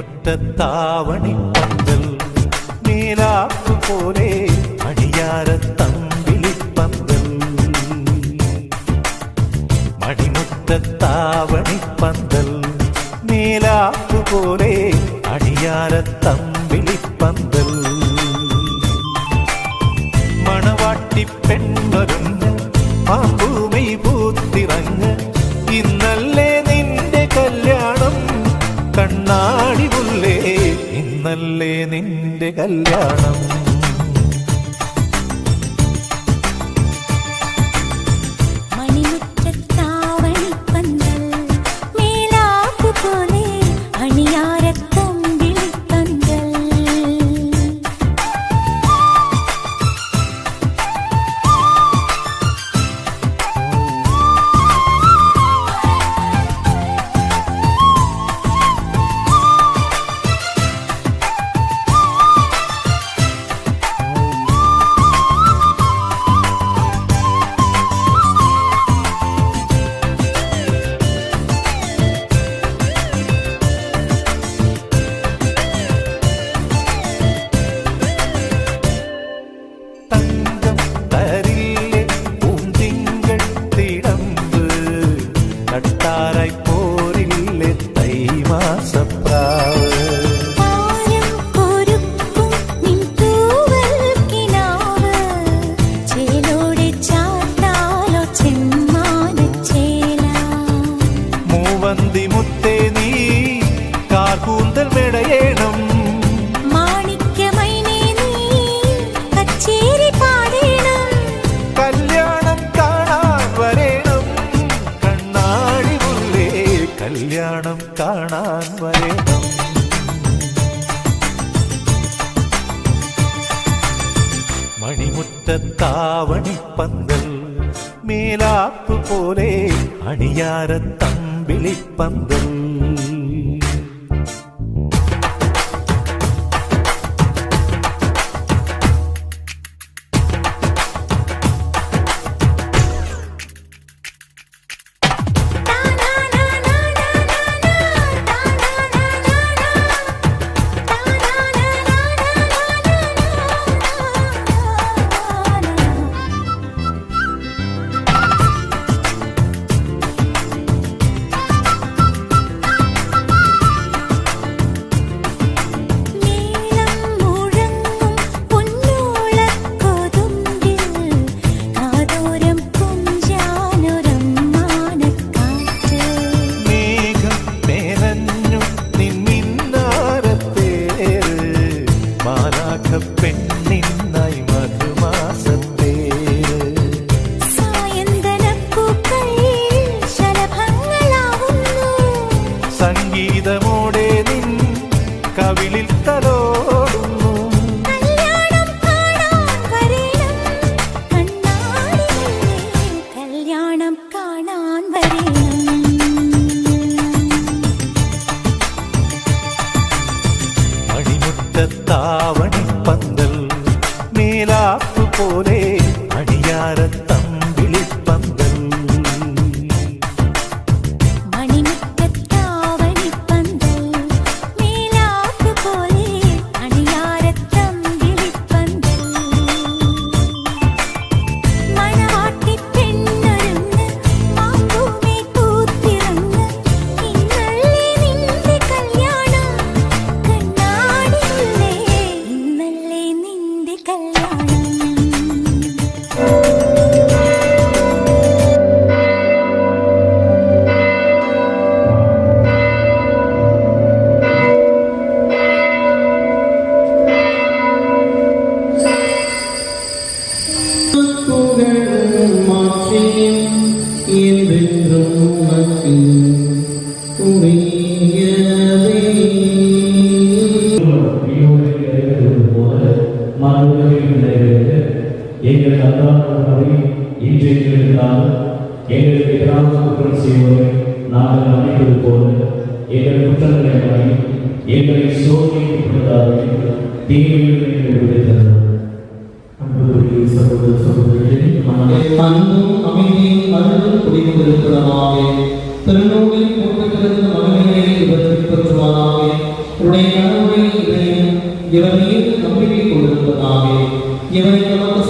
മുറ്റത്താവണിപ്പന്തൽ നീലാപ്പു പോലെ അടിയാരത്തമ്പിളിപ്പന്തൽ മടിമുറ്റത്താവണിപ്പന്തൽ മേലാപ്പു പോലെ അടിയാരത്തമ്പ ഇന്നല്ലേ നിന്റെ കല്യാണം. முற்றத்தாவணி பந்தல் மேலாப்பு போலே அணியார தம்பிளி பந்தல். സംഗീതമോടെ നിൻ കവിളിൽ തലോടുന്നു. കല്യാണം കാണാൻ വരേണം. കണ്ണാടിയില്ലേ மாற்றியும் என்றென்றும் உமக்கு உரியதே. எங்கள் அன்றாட இன்றைக்கு இருந்தால் எங்களுக்கு எதிராக குற்றம் செய்வோரை நாங்கள் அமைப்பது போல எங்கள் குற்றங்களை மறி எங்களை சோதனைப்படுத்தாதே தீமையிலிருந்து அன்புக்குரிய சகோதர சகோதரிகளே அன்பும் அருளும் குடிக்கொண்டிருக்கிறதாக திருநூலில் போட்டிருந்த மகனை இவர் பெற்றுவாராக உடைய கணவனை கணவருடைய இவர் மீது நம்பிக்கை கொண்டிருப்பதாவே இவரை நமக்கு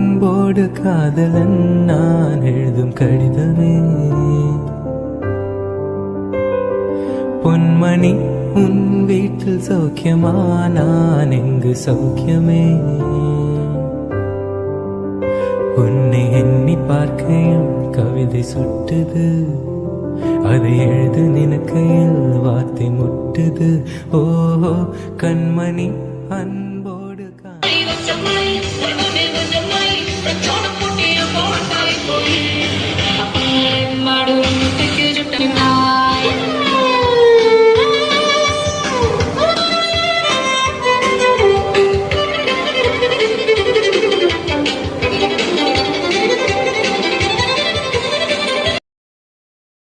அன்போடு காதலன் நான் எழுதும் கடிதமே. பொன்மணி உன் வீட்டில் சௌக்கியமா? நான் எங்கு சௌக்கியமே? உன்னை எண்ணி பார்க்கையும் கவிதை சுட்டுது. அதை எழுது நினைக்கையில் வார்த்தை முட்டுது. ஓஹோ கண்மணி அன்பு